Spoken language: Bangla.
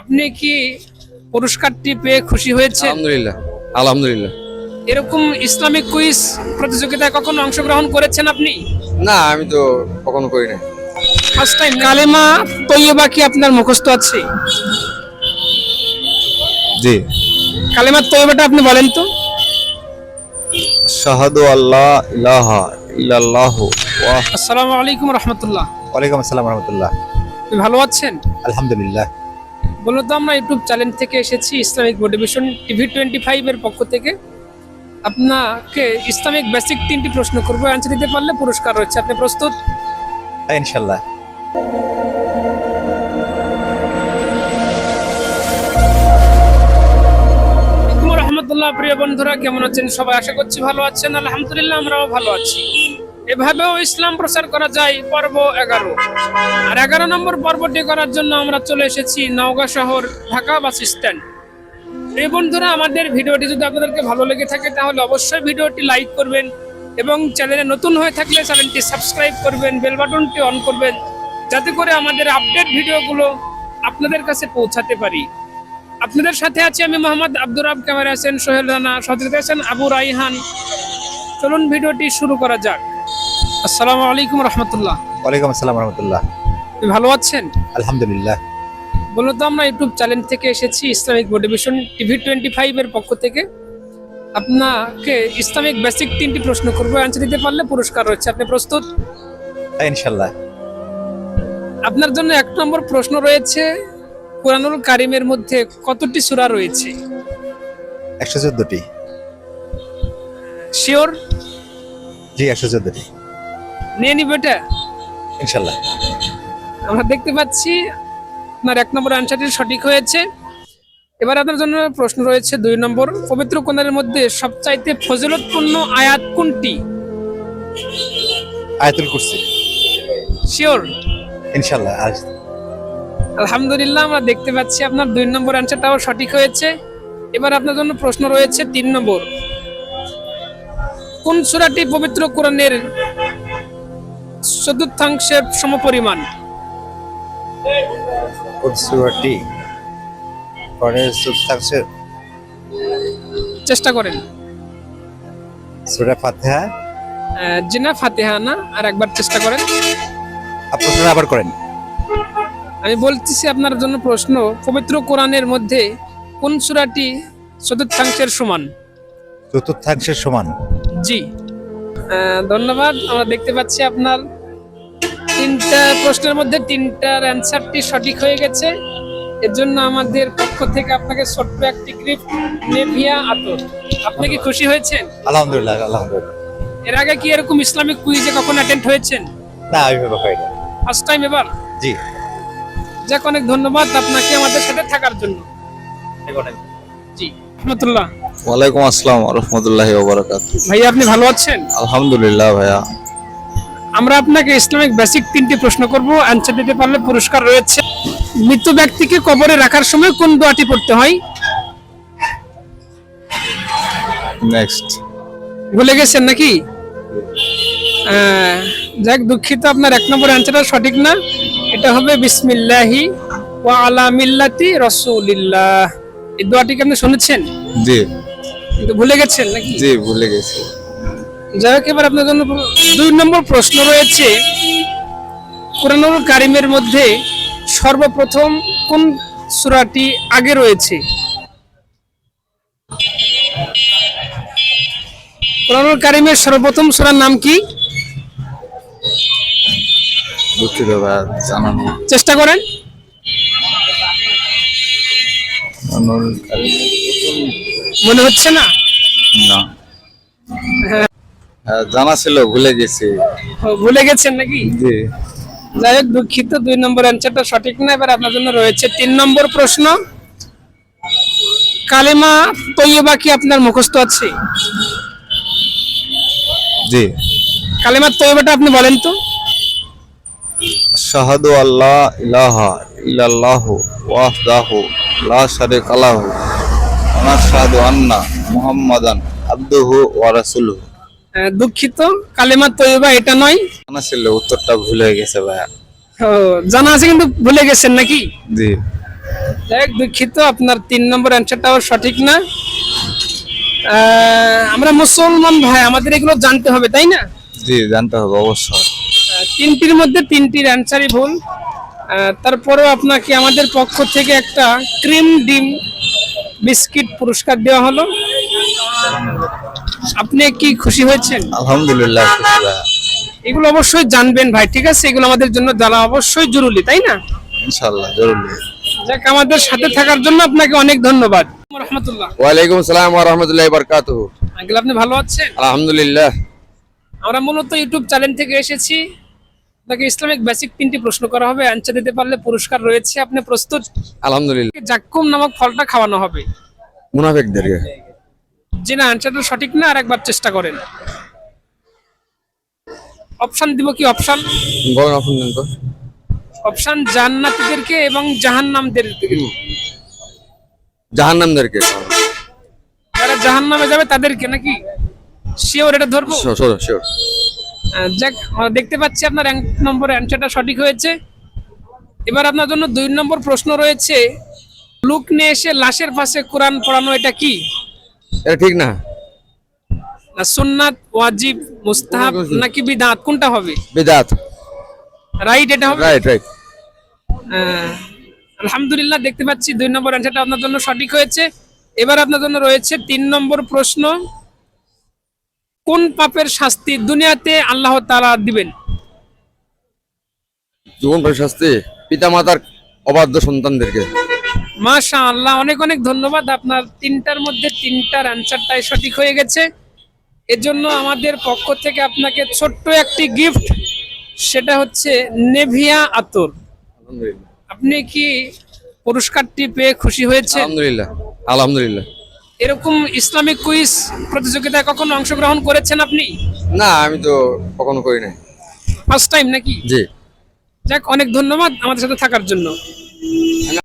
আপনি কি পুরস্কারটি পেয়ে খুশি হয়েছে আলহামদুলিল্লাহ আলহামদুলিল্লাহ। এরকম ইসলামিক কুইজ প্রতিযোগিতায় কখনো অংশগ্রহণ করেছেন আপনি? না আমি তো কখনো করি না ফার্স্ট টাইম কালেমা তৈয়বা কি আপনার মুখস্থ আছে? জি। কালেমা তৈয়বাটা আপনি বলেন তো। শাহাদু আল্লাহ ইলাহা ইল্লাল্লাহ আসসালামু আলাইকুম রহমতুল্লাহ। ওয়ালাইকুম আসসালাম রহমতুল্লাহ। আপনি ভালো আছেন? আলহামদুলিল্লাহ। মূলত আমরা ইউটিউব চ্যানেল থেকে এসেছি ইসলামিক মোটিভেশন টিভি টোয়েন্টি ফাইভের পক্ষ থেকে। আপনাকে ইসলামিক বেসিক তিনটি প্রশ্ন করব। অ্যান্সার দিতে পারলে পুরস্কার রয়েছে। আপনি প্রস্তুত? ইনশাল্লাহ। রহমতুল্লাহ। প্রিয় বন্ধুরা কেমন আছেন? সবাই আশা করছি ভালো আছেন। আলহামদুলিল্লাহ আমরাও ভালো আছি। এভাবেও ইসলাম প্রচার করা যায় পর্ব এগারো। আর এগারো নম্বর পর্বটি করার জন্য আমরা চলে এসেছি নওগাঁ শহর ঢাকা বাস স্ট্যান্ড। এই বন্ধুরা, আমাদের ভিডিওটি যদি আপনাদেরকে ভালো লেগে থাকে, তাহলে অবশ্যই ভিডিওটি লাইক করবেন এবং চ্যানেলে নতুন হয়ে থাকলে চ্যানেলটি সাবস্ক্রাইব করবেন, বেল বাটনটি অন করবেন, যাতে করে আমাদের আপডেট ভিডিওগুলো আপনাদের কাছে পৌঁছাতে পারি। আপনাদের সাথে আছি আমি মোহাম্মদ আব্দুর রাব। ক্যামেরা আছেন সোহেল রানা সদরিত আছেন আবু রাইহান। চলুন ভিডিওটি শুরু করা যাক। আসসালামু আলাইকুম রহমতুল্লাহ। ওয়ালাইকুম আসসালাম রহমতুল্লাহ। ভালো আছেন? আলহামদুলিল্লাহ। মূলত আমরা ইউটিউব চ্যানেল থেকে এসেছি Islamic motivation TV twenty five এর পক্ষ থেকে। আপনাকে ইসলামিক বেসিক তিনটি প্রশ্ন করব। অ্যান্সার দিতে পারলে পুরস্কার রয়েছে। আপনি প্রস্তুত? ইনশাল্লাহ আপনার জন্য এক নম্বর প্রশ্ন রয়েছে কোরআনুল কারিমের মধ্যে কতটি সূরা রয়েছে? একশো চোদ্দটি। শিওর জি একশো চোদ্দটি। নিয়ে নিবে এটা ইনশাল্লাহ। আমরা দেখতে পাচ্ছি আপনার এক নম্বর অ্যান্সারটি সঠিক হয়েছে। এবার আপনার জন্য প্রশ্ন রয়েছে দুই নম্বর পবিত্র কোরআনের মধ্যে সবচাইতে ফজিলতপূর্ণ আয়াত কোনটি? আয়াতুল কুরসি। শিওর ইনশাল্লাহ আজ। আলহামদুলিল্লাহ আমরা দেখতে পাচ্ছি আপনার দুই নম্বর অ্যান্সারটাও সঠিক হয়েছে। এবার আপনার জন্য প্রশ্ন রয়েছে তিন নম্বর। কোন সূরাটি পবিত্র কোরআনের চতুর্থাংশের সমপরিমাণ। কুরসুয়াটি পরে সুস্তাংশ চেষ্টা করেন। সুরা ফাতিহা। জিনা ফাতেহা না আর একবার চেষ্টা করেন। আপনারা আবার করেন। আমি বলতেছি আপনার জন্য প্রশ্ন পবিত্র কোরআনের মধ্যে কোন সূরাটি চতুর্থাংশের সমান? চতুর্থাংশের সমান। জি। ধন্যবাদ। আমরা দেখতে পাচ্ছি আপনার তিনটা প্রশ্নের মধ্যে তিনটার অ্যান্সারটি সঠিক হয়ে গেছে। এর জন্য আমাদের পক্ষ থেকে আপনাকে ছোট্ট একটি গিফট নেভিয়া আতর। আপনি কি খুশি হয়েছেন? আলহামদুলিল্লাহ আলহামদুলিল্লাহ। এর আগে কি এরকম ইসলামিক কুইজে কখনো অ্যাটেন্ড হয়েছেন? না ওইভাবে হয় না ফার্স্ট টাইম এবার জি। যাক অনেক ধন্যবাদ আপনাকে আমাদের সাথে থাকার জন্য। জি রহমতুল্লাহ। ওয়ালাইকুম আসসালাম রহমতুল্লাহি ওবারাকাত ভাইয়া আপনি ভালো আছেন? আলহামদুলিল্লাহ ভাইয়া। আমরা আপনাকে ইসলামিক বেসিক তিনটি প্রশ্ন করব। অ্যান্সার দিতে পারলে পুরস্কার রয়েছে। মৃত ব্যক্তিকে কবরে রাখার সময় কোন দোয়াটি পড়তে হয়? নেক্সট ভুলে গেছেন নাকি? যাক দুঃখিত আপনার এক নম্বর অ্যান্সারটা সঠিক না। এটা হবে বিসমিল্লাহি ওয়া আলা মিল্লাতি রাসূলিল্লাহ। এই দোয়াটি কি আপনি শুনেছেন? জি। কিন্তু ভুলে গেছেন নাকি? জি ভুলে গেছি। যাই হোক এবার আপনার জন্য দুই নম্বর প্রশ্ন রয়েছে। কোরআনুল কারিমের মধ্যে সর্বপ্রথম কোন সূরাটি আগে রয়েছে? কোরআনুল কারিমের সর্বপ্রথম সূরার নাম কি? চেষ্টা করেন। মনে হচ্ছে না? না। জানা ছিল ভুলে গেছি। ভুলে গেছেন নাকি? জি। যাই হোক দুঃখিত দুই নম্বর অ্যান্সারটা সঠিক না এবার আপনার জন্য রয়েছে তিন নম্বর প্রশ্ন। কালেমা তৈয়বা কি আপনার মুখস্থ আছে? জি। কালেমা তৈয়বাটা আপনি বলেন তো। শাহাদু আল্লাহ ইলাহা ইল্লাল্লাহ ওয়াহদাহু লা শারিকা লাহু ওয়া নাশহাদু আন্না মুহাম্মাদান আবদুহু ওয়া রাসূলুহু। দুঃখিত। কালেমা তৈয়বা এটা নয়। জানা ছিল উত্তরটা ভুল হয়ে গেছে ভাইয়া। ও, জানা আছে কিন্তু ভুলে গেছেন নাকি? জি। দেখ দুঃখিত আপনার তিন নম্বর অ্যান্সারটাও সঠিক না। আমরা মুসলমান ভাই আমাদের এগুলো জানতে হবে তাই না? জি জানতে হবে অবশ্যই। তিনটির মধ্যে তিনটির অ্যান্সারই ভুল। তারপরেও আপনাকে আমাদের পক্ষ থেকে একটা ক্রিম ডিম বিস্কিট পুরস্কার দেওয়া হলো। আপনি কি খুশি হয়েছেন? আলহামদুলিল্লাহ এগুলো অবশ্যই জানবেন ভাই ঠিক আছে? এগুলো আমাদের জন্য জানা অবশ্যই জরুরি তাই না? ইনশাল্লাহ জরুরি। যাক আমাদের সাথে থাকার জন্য আপনাকে অনেক ধন্যবাদ। রহমতুল্লাহ। ওয়ালাইকুম সালাম ওয়া রাহমাতুল্লাহি বারাকাতুহু। আঙ্কেল আপনি ভালো আছেন? আলহামদুলিল্লাহ। আমরা মূলত ইউটিউব চ্যানেল থেকে এসেছি। আপনাকে ইসলামিক বেসিক তিনটি প্রশ্ন করা হবে। অ্যান্সার দিতে পারলে পুরস্কার রয়েছে। আপনি প্রস্তুত? আলহামদুলিল্লাহ। জাক্কুম নামক ফলটা খাওয়ানো হবে। মুনাফিকদেরকে। যে না অ্যান্সারটা সঠিক না আর একবার চেষ্টা করেন। অপশন দিব কি অপশন বলেন আপনি দেন তো। অপশন জান্নাতীদেরকে এবং জাহান্নামদের জাহান্নামদেরকে। যারা জাহান্নামে যাবে তাদেরকে নাকি? শিওর এটা ধরবো? শিওর শিওর যাক দেখতে পাচ্ছি আপনার এক নম্বর অ্যান্সারটা সঠিক হয়েছে। এবার আপনার জন্য দুই নম্বর প্রশ্ন রয়েছে লুক নিয়ে এসে লাশের পাশে কোরআন পড়ানো এটা কি? এটা ঠিক না? না সুন্নাত ওয়াজিব মুস্তাহাব নাকি বিদাত? কোনটা হবে? বিদাত। রাইট এটা হবে? রাইট রাইট আহ, আলহামদুলিল্লাহ দেখতে পাচ্ছি দুই নম্বর অ্যান্সারটা আপনার জন্য সঠিক হয়েছে। এবার আপনার জন্য রয়েছে তিন নম্বর প্রশ্ন। কোন পাপের শাস্তি দুনিয়াতে আল্লাহ তাআলা দিবেন? জীবন শাস্তি পিতা মাতার অবাধ্য সন্তানদেরকে। মাশা আল্লাহ অনেক অনেক ধন্যবাদ। আপনার তিনটার মধ্যে তিনটার অ্যান্সারটাই সঠিক হয়ে গেছে। এর জন্য আমাদের পক্ষ থেকে আপনাকে ছোট্ট একটি গিফট সেটা হচ্ছে নেভিয়া আতর। আলহামদুলিল্লাহ। আপনি কি পুরস্কারটি পেয়ে খুশি হয়েছে আলহামদুলিল্লাহ আলহামদুলিল্লাহ। এরকম ইসলামিক কুইজ প্রতিযোগিতায় কখনো অংশগ্রহণ করেছেন আপনি? না আমি তো কখনো করি নাই। ফার্স্ট টাইম নাকি? জি। যাক অনেক ধন্যবাদ আমাদের সাথে থাকার জন্য।